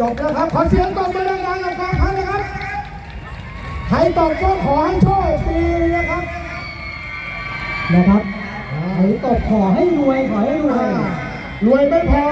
จบแล้วครับ ขอเสียงตบมือดังๆกับกองทัพนะครับ ใครตอบก็ขอให้โชคดีนะครับ นะครับใครตอบขอให้รวยขอให้รวย รวยไม่พอ